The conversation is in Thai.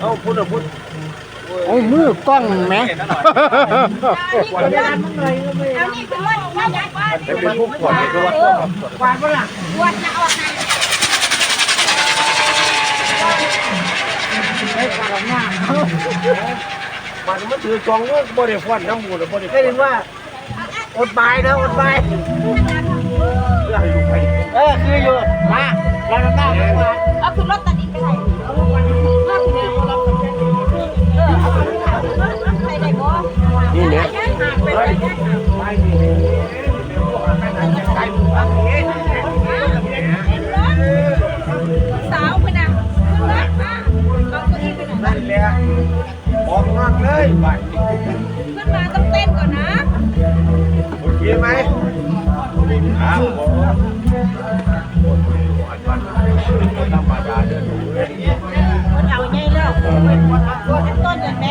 เอาพูดเอาพูดโอ้มือกล้องแหม Áo này cứ lên qua nhà qua เป็นพวกขวดนี่คือว่าพวกขวด Quạt nhà ọt này. มันมันถือจองว่าบ่ได้ควันน้ำมูลบ่ได้ได้ยินว่าอดบายนะอดบายเพื่อให้ลูกไปเออคืออยู่มาเราจะตั้งมา Ở cứ lót ta đi cái này. Lót thì đều lót. Ờ, thầy này có. นี่เนี่ย Sáu แหละออกมากเลยไปขึ้นมาต้องเต้นก่อนนะโอเคไหมครับผมธรรมดาเด้อหนูเอ้ยมันเอาไงแล้วต้นอย่างแม่